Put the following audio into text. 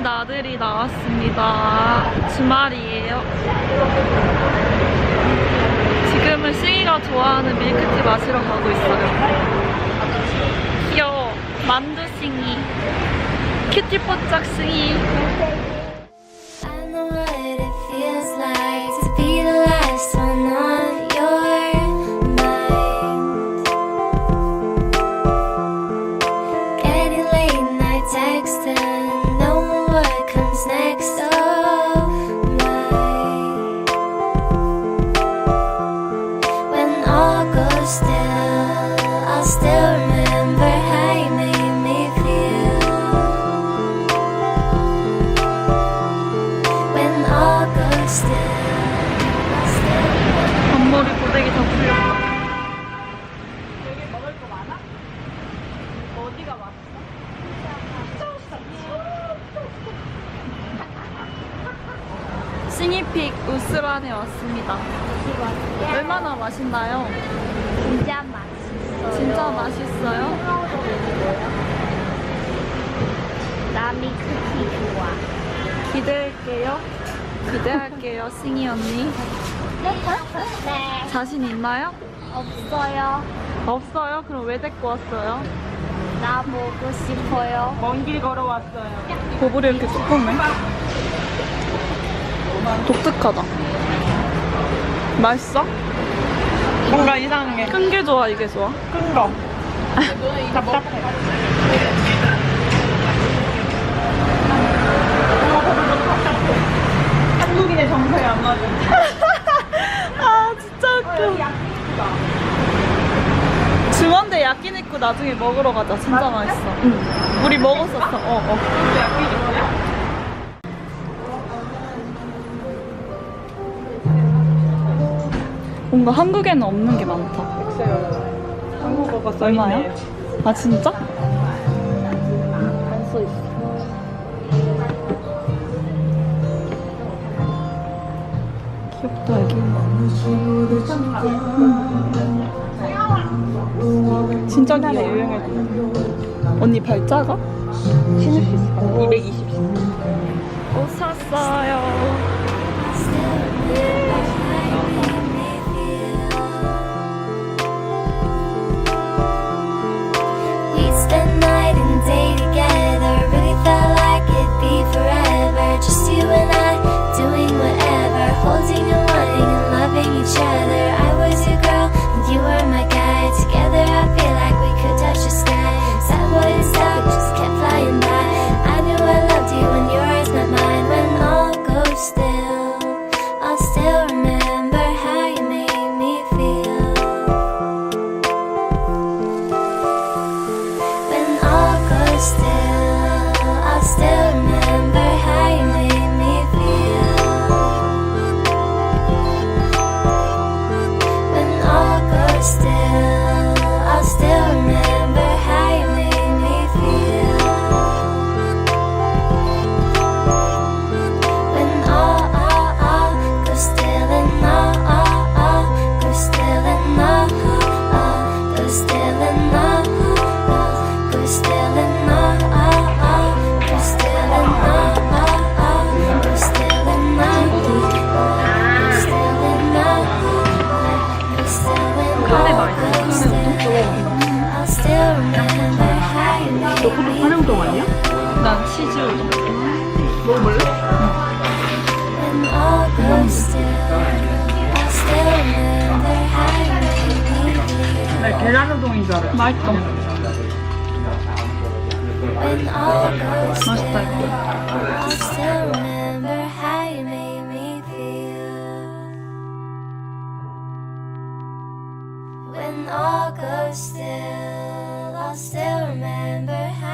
어린 아들이 나왔습니다. 주말이에요. 지금은 승희가 좋아하는 밀크티 마시러 가고 있어요. 귀여워. 만두 승희. 큐티뽀짝 승희. 싱이픽 우스란에 왔습니다. 얼마나 맛있나요? 진짜 맛있어요. 진짜 맛있어요? 나 밀크티 좋아. 기대할게요. 기대할게요, 싱이 언니. 네. 자신 있나요? 없어요. 없어요? 그럼 왜 데리고 왔어요? 나 보고 싶어요. 먼 길 걸어왔어요. 보불이 이렇게 두껍네. 독특하다. 맛있어? 뭔가 이상해. 큰 게 좋아, 이게 좋아? 큰 거. 답답해. 한국인의 정서에 안 맞아. 아, 진짜 웃겨. 중원대 야끼니쿠 나중에 먹으러 가자. 진짜 맛있어. 응. 우리 먹었었어. 어, 어. 뭔가 한국에는 없는 게 많다. 한국어가 써 얼마야? 있네. 아, 진짜? 안 써 있어. 귀엽다, 여기. 진짜 귀여워. 유행했던 언니 발 작아? 신을 수 있을 것 같아. 난 치즈. 먹어볼래? When all goes still, I'll still remember how you made me feel. 나 계란 우동인 줄 알았어. still, 맛있다, 이거. I'll still remember how you made me feel. When all goes still, I'll still remember how